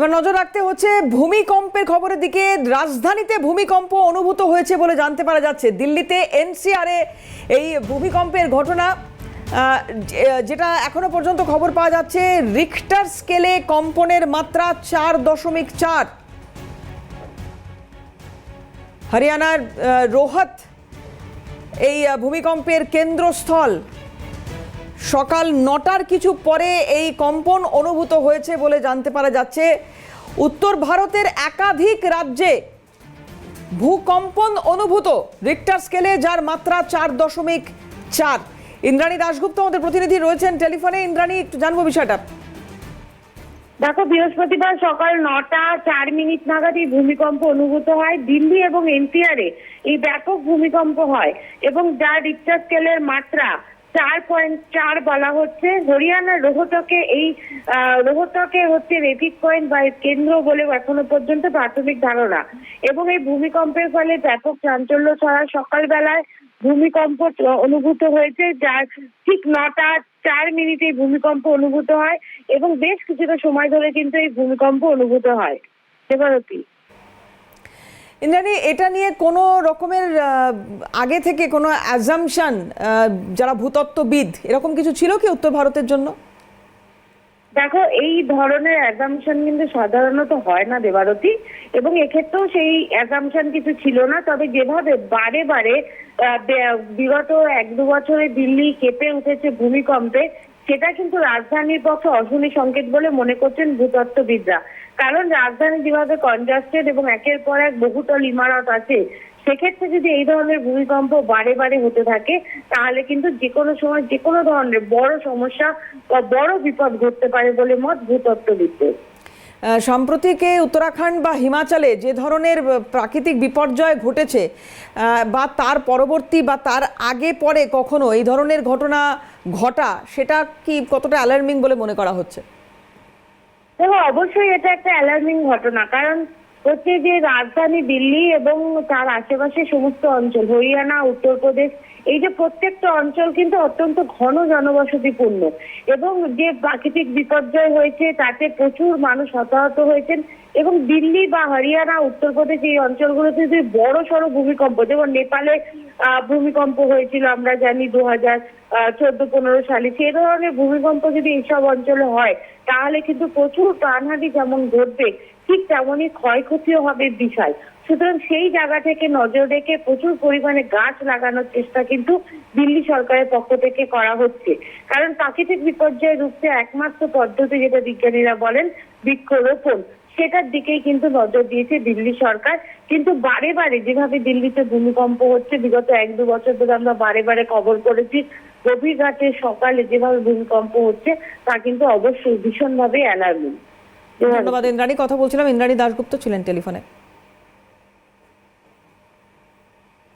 এবার নজর রাখতে হচ্ছে ভূমিকম্পের খবরের দিকে। রাজধানীতে ভূমিকম্প অনুভূত হয়েছে বলে জানতে পারা যাচ্ছে। দিল্লিতে এনসিআরে এই ভূমিকম্পের ঘটনা যেটা এখনও পর্যন্ত খবর পাওয়া যাচ্ছে রিক্টার স্কেলে কম্পনের মাত্রা চার দশমিক চার। হরিয়ানার রোহত এই ভূমিকম্পের কেন্দ্রস্থল। সকাল নটার কিছু পরে এই কম্পন অনুভূত হয়েছে বলে জানতে পারা যাচ্ছে। উত্তর ভারতের একাধিক রাজ্যে ভূকম্পন অনুভূত রিক্টার স্কেলে যার মাত্রা চার দশমিক চার। ইন্দ্রাণী দাশগুপ্ত আমাদের প্রতিনিধি রয়েছেন টেলিফোনে। ইন্দ্রাণী, একটু জানব বিষয়টা। দেখো, বৃহস্পতিবার সকাল নটা চার মিনিট নাগাদ এই ভূমিকম্প অনুভূত হয়। দিল্লি এবং এনসিআরে এই ব্যাপক ভূমিকম্প হয় এবং যা রিক্টার স্কেলের মাত্রা চার পয়েন্ট চার বলা হচ্ছে। হরিয়ানার রোহতকে এই রোহতকে হচ্ছে রেপিক পয়েন্ট বা কেন্দ্র বলে এখনও পর্যন্ত প্রাথমিক ধারণা। এবং এই ভূমিকম্পের ফলে ব্যাপক চাঞ্চল্য ছড়া সকালবেলায় ভূমিকম্প অনুভূত হয়েছে, যার ঠিক নটা চার মিনিটে ভূমিকম্প অনুভূত হয় এবং বেশ কিছুটা সময় ধরে কিন্তু এই ভূমিকম্প অনুভূত হয়। দেবারতী ইন্দ্রাণী, এটা নিয়ে কোনো রকমের আগে থেকে কোনো অ্যাজামশন যারা ভূতত্ত্ববিদ, এরকম কিছু ছিল কি উত্তর ভারতের জন্য? দেখো, এই ধরনের অ্যাজামশন কিন্তু সাধারণত হয় না দেবারতী, এবং এক্ষেত্রেও সেই অ্যাজামশন কিছু ছিল না। তবে যেভাবে বারে বারে বিগত এক দু বছরে দিল্লি কেঁপে উঠেছে ভূমিকম্পে সেটা কিন্তু রাজধানীর পক্ষে অশনি সংকেত বলে মনে করছেন ভূতত্ত্ববিদরা। কারণ রাজধানী যেভাবে কনজাস্টেড এবং একের পর এক বহুতল ইমারত আছে, সেক্ষেত্রে যদি এই ধরনের ভূমিকম্প বারে বারে হতে থাকে, তাহলে কিন্তু যে কোনো সময় যে কোনো ধরনের বড় সমস্যা বা বড় বিপদ ঘটতে পারে বলে মত ভূতত্ত্ববিদদের। সাম্প্রতিকে উত্তরাখণ্ড বা হিমাচলে যে ধরনের প্রাকৃতিক বিপর্যয় ঘটেছে বা তার পরবর্তী বা তার আগে পরে কখনো এই ধরনের ঘটনা ঘটা, সেটা কি কতটা অ্যালার্মিং বলে মনে করা হচ্ছে? দেখো, অবশ্যই এটা একটা অ্যালার্মিং ঘটনা, কারণ হচ্ছে যে রাজধানী দিল্লি এবং তার আশেপাশে সমস্ত অঞ্চল, হরিয়ানা, উত্তরপ্রদেশ এই যে প্রত্যেকটা অঞ্চল কিন্তু অত্যন্ত ঘন জনবসতিপূর্ণ। এবং যে প্রাকৃতিক বিপর্যয় হয়েছে, তাতে প্রচুর মানুষ হতাহত হয়েছেন এবং দিল্লি বা হরিয়ানা, উত্তরপ্রদেশ এই অঞ্চলগুলোতে যদি বড় সড়ো ভূমিকম্প, যেমন নেপালে ভূমিকম্প হয়েছিল, আমরা জানি দু হাজার চোদ্দ, পনেরো সালে। সেই ধরনের ভূমিকম্প যদি এইসব অঞ্চলে হয়, তাহলে কিন্তু প্রচুর প্রাণহানি যেমন ঘটবে, ঠিক তেমনই ক্ষয়ক্ষতিও হবে বিশাল সুতরাং সেই জায়গা থেকে নজর রেখে প্রচুর পরিমাণে গাছ লাগানোর চেষ্টা কিন্তু দিল্লি সরকারের পক্ষ থেকে করা হচ্ছে। কারণ প্রাকৃতিক বিপর্যয় রুখতে একমাত্র পদ্ধতি, যেটা বিজ্ঞানীরা বলেন, বৃক্ষরোপণ। সেটার দিকেই কিন্তু নজর দিয়েছে দিল্লি সরকার। কিন্তু বারে বারে যেভাবে দিল্লিতে ভূমিকম্প হচ্ছে, বিগত এক দু বছর ধরে আমরা বারে বারে খবর করেছি, গভীর রাতে সকালে যেভাবে ভূমিকম্প হচ্ছে, তা কিন্তু অবশ্যই ভীষণভাবে অ্যালার্মিং ধন্যবাদ ইন্দ্রাণী, কথা বলছিলাম। ইন্দ্রাণী দাশগুপ্ত ছিলেন টেলিফোনে।